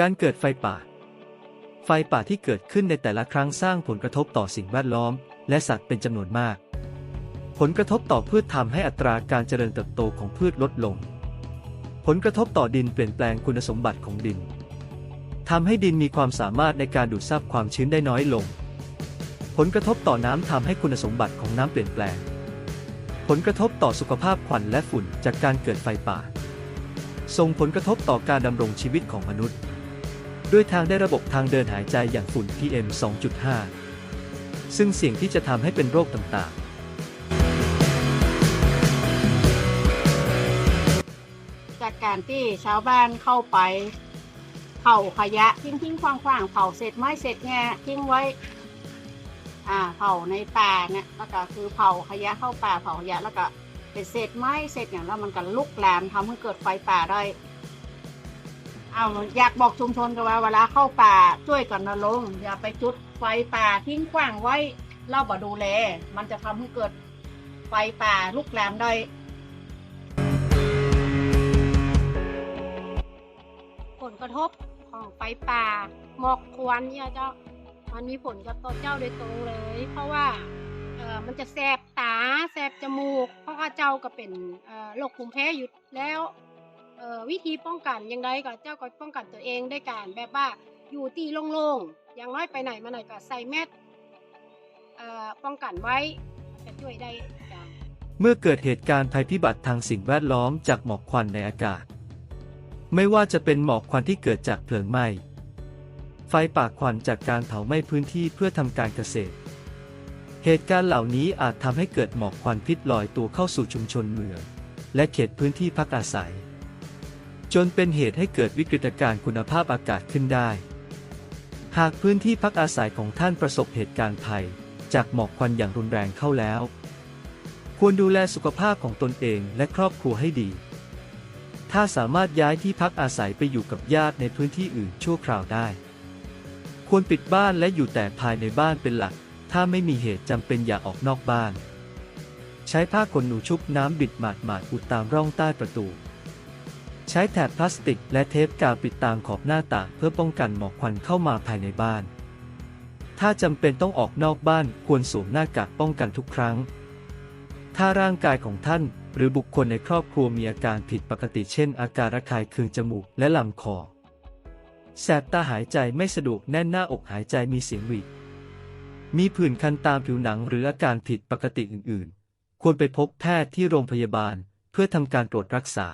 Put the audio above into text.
การเกิดไฟป่า ไฟป่าที่เกิดขึ้นในแต่ละครั้งสร้างผลกระทบต่อสิ่งแวดล้อม และสัตว์เป็นจำนวนมาก ผลกระทบต่อพืชทำให้อัตราการเจริญเติบโตของพืชลดลง ผลกระทบต่อดินเปลี่ยนแปลงคุณสมบัติของดินทำให้ดินมีความสามารถในการดูดซับความชื้นได้น้อยลง ผลกระทบต่อน้ำทำให้คุณสมบัติของน้ำเปลี่ยนแปลง ผลกระทบต่อสุขภาพควันและฝุ่นจากการเกิดไฟป่า ส่งผลกระทบต่อการดำรงชีวิตของมนุษย์ ด้วยทางได้ระบบทางเดินหายใจอย่างฝุ่น PM 2.5 ซึ่งเสี่ยงที่จะทำให้เป็นโรคต่างๆ จากการที่ชาวบ้านเข้าไปเผาขยะทิ้งทิ้งขว้างขว้างๆเผาเศษไม้เศษแง่ทิ้งไว้ อ่าเผาในป่าเนี่ยแล้วก็คือเผาขยะเข้าป่าเผาขยะแล้วก็เป็นเศษไม้เศษอย่างแล้วมันก็ลุกลามทำให้เกิดไฟป่าได้ เอาอยากบอกชุมชนกันว่าเวลาเข้าป่าช่วยกันนะลงอย่าไปจุดไฟป่าทิ้งขว้างไว้เล่าบ่ดูแล มันจะทำให้เกิดไฟป่าลุกลามได้ผลกระทบของไฟป่าหมอกควันเนี่ยเจ้ามันมีผลกับตัวเจ้าโดยตรงเลย เพราะว่าเออมันจะแสบตาแสบจมูก เพราะว่าเจ้าก็เป็นโรคภูมิแพ้อยู่แล้ว อ่อวิธีป้องกันอยังไงก็เจ้าก็ป้องกันตัวเองได้การแบบว่าอยู่ที่โล่งๆอย่างน้อยไปไหนมาไหนก็ใส่แมสป้องกันไว้จะช่วยได้จ้ะเมื่อเกิดเหตุการณ์ภัยพิบัติทางสิ่งแวดล้อมจากหมอกควันในอากาศ ไม่ว่าจะเป็นหมอกควันที่เกิดจากเพลิงไหม้ไฟป่าควันจากการเผาไหม้พื้นที่เพื่อทำการเกษตร เหตุการณ์เหล่านี้อาจทำให้เกิดหมอกควันพิษลอยตัวเข้าสู่ชุมชนเมือง และเขตพื้นที่พักอาศัย จนเป็นเหตุให้เกิดวิกฤตการณ์คุณภาพอากาศขึ้นได้ หากพื้นที่พักอาศัยของท่านประสบเหตุการณ์ภัย จากหมอกควันอย่างรุนแรงเข้าแล้ว ควรดูแลสุขภาพของตนเองและครอบครัวให้ดี ถ้าสามารถย้ายที่พักอาศัยไปอยู่กับญาติในพื้นที่อื่นชั่วคราวได้ ควรปิดบ้านและอยู่แต่ภายในบ้านเป็นหลัก ถ้าไม่มีเหตุจำเป็นอย่าออกนอกบ้าน ใช้ผ้าขนหนูชุบน้ำบิดหมาดหมาดอุดตามร่องใต้ประตู ใช้แถบพลาสติกและเทปกาวปิดตามขอบหน้าต่างเพื่อป้องกันหมอกควันเข้ามาภายในบ้าน ถ้าจำเป็นต้องออกนอกบ้านควรสวมหน้ากากป้องกันทุกครั้ง ถ้าร่างกายของท่านหรือบุคคลในครอบครัวมีอาการผิดปกติเช่น อาการระคายเคืองจมูกและลำคอ แสบตาหายใจไม่สะดวกแน่นหน้าอกหายใจมีเสียงหวีด มีผื่นคันตามผิวหนังหรืออาการผิดปกติอื่น ๆ ควรไปพบแพทย์ที่โรงพยาบาลเพื่อทำการตรวจรักษา